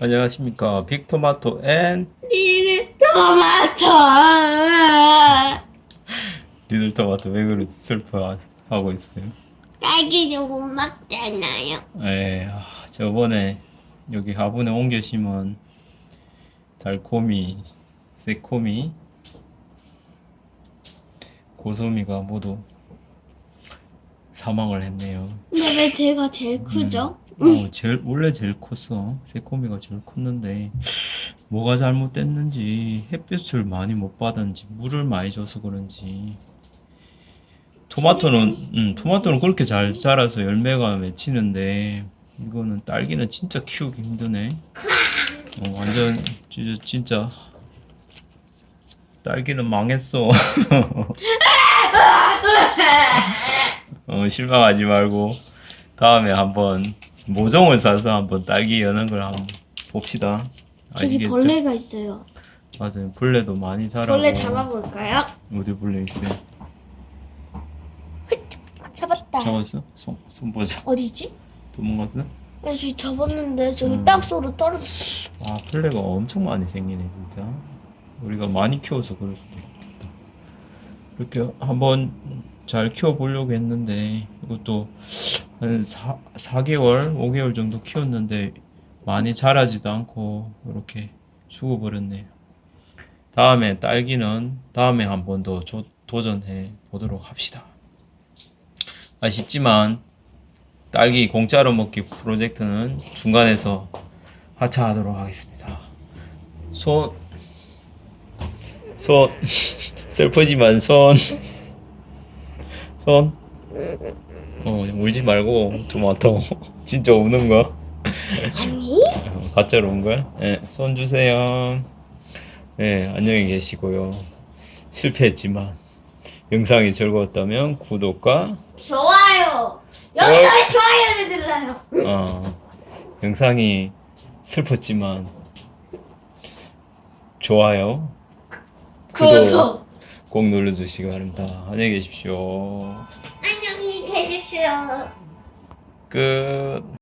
안녕하십니까 빅토마토 앤 리는 토마토. 리들토마토 왜 그렇게 슬퍼하고 있어요? 딸기를 못 먹잖아요. 에 아, 저번에 여기 화분에 옮겨 심은 달코미, 새코미, 고소미가 모두 사망을 했네요. 근데 왜 제가 제일 크죠? 어, 제일 원래 제일 컸어. 새코미가 제일 컸는데 뭐가 잘못됐는지 햇빛을 많이 못 받았는지 물을 많이 줘서 그런지 토마토는 음, 토마토는 그렇게 잘 자라서 열매가 맺히는데 이거는 딸기는 진짜 키우기 힘드네. 어, 완전 진짜, 진짜 딸기는 망했어. 어, 실망하지 말고 다음에 한번 모종을 사서 한번 딸기 여는 걸 한번 봅시다. 저기 아시겠죠? 벌레가 있어요. 맞아요. 벌레도 많이 자라고. 벌레 잡아볼까요? 어디 벌레 있어요? 잡았다. 잡았어? 손, 손 보자. 어디지? 도망갔어? 네, 저기 잡았는데 저기 음. 땅속으로 떨어졌어. 아, 벌레가 엄청 많이 생기네, 진짜. 우리가 많이 키워서 그럴 수도 있겠다. 이렇게 한번 잘 키워보려고 했는데, 이것도 한 4, 4개월, 5개월 정도 키웠는데, 많이 자라지도 않고, 이렇게 죽어버렸네요. 다음에 딸기는 다음에 한 번 더 도전해 보도록 합시다. 아쉽지만, 딸기 공짜로 먹기 프로젝트는 중간에서 하차하도록 하겠습니다. 손, 손, 슬프지만 손, 손. 어, 울지 말고 토마토. 진짜 우는 거? 아니? 어, 가짜로 운 거야? 네, 손 주세요. 네, 안녕히 계시고요. 실패했지만 영상이 즐거웠다면 구독과 좋아요. 여기서 좋아요를 눌러요. 어, 영상이 슬펐지만 좋아요, 구독 구독. 꼭 눌러주시기 바랍니다. 안녕히 계십시오. 끝.